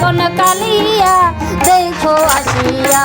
কোন কালিয়া দেখো আসিয়া।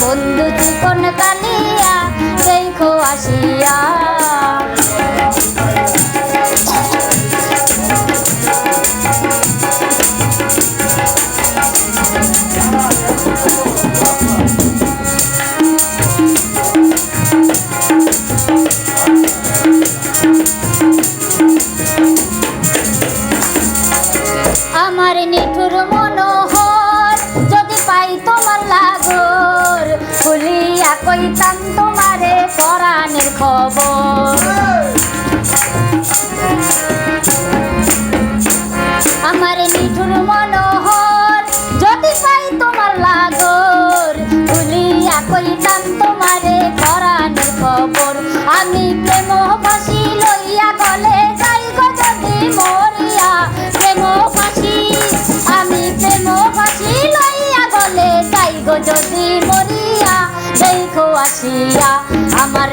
বন্ধু চিকন কানিয়া দেখো আসিয়া পরাণের খবর। আমার নিঠুর মনোহর, যদি পাই তোমার লাগর খুলিয়া কইতাম তোমারে পরাণের খবর। আমি প্রেম ফাঁসি লইয়া গলে আমি যদি মরিয়া। দেখো আসিয়া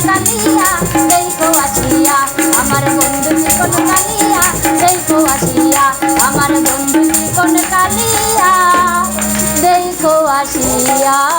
কানিয়া দেখো আসিয়া আমার বন্ধু কোন কানিয়া দেখো আসিয়া আমার বন্ধু কোন কানিয়া দেখো আসিয়া